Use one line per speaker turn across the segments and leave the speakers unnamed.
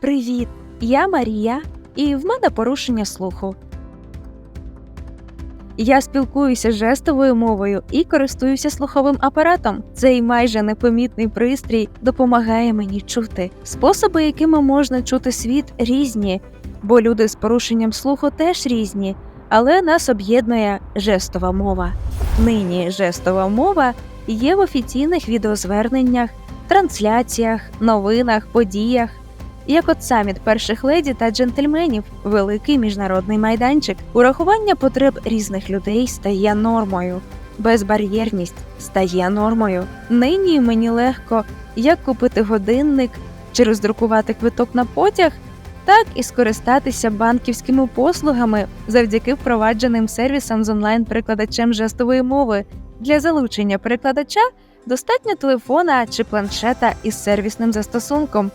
Привіт! Я Марія, і в мене порушення слуху. Я спілкуюся жестовою мовою і користуюся слуховим апаратом. Цей майже непомітний пристрій допомагає мені чути. Способи, якими можна чути світ, різні, бо люди з порушенням слуху теж різні, але нас об'єднує жестова мова. Нині жестова мова є в офіційних відеозверненнях, трансляціях, новинах, подіях. Як от саміт перших леді та джентльменів, великий міжнародний майданчик, урахування потреб різних людей стає нормою, безбар'єрність стає нормою. Нині мені легко як купити годинник чи роздрукувати квиток на потяг, так і скористатися банківськими послугами завдяки впровадженим сервісам з онлайн-перекладачем жестової мови. Для залучення перекладача достатньо телефона чи планшета із сервісним застосунком.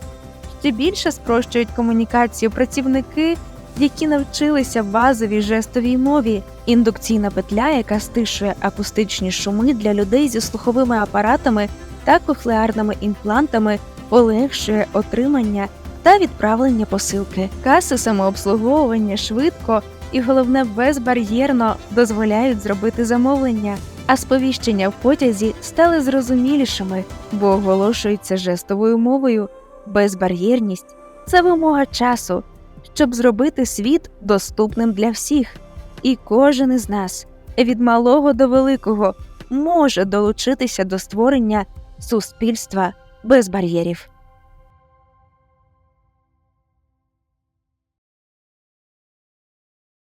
Ще більше спрощують комунікацію працівники, які навчилися базовій жестовій мові, індукційна петля, яка стишує акустичні шуми для людей зі слуховими апаратами та кохлеарними імплантами, полегшує отримання та відправлення посилки. Каси самообслуговування швидко і головне безбар'єрно дозволяють зробити замовлення. А сповіщення в потязі стали зрозумілішими, бо оголошуються жестовою мовою. Безбар'єрність це вимога часу, щоб зробити світ доступним для всіх. І кожен із нас, від малого до великого, може долучитися до створення суспільства без бар'єрів.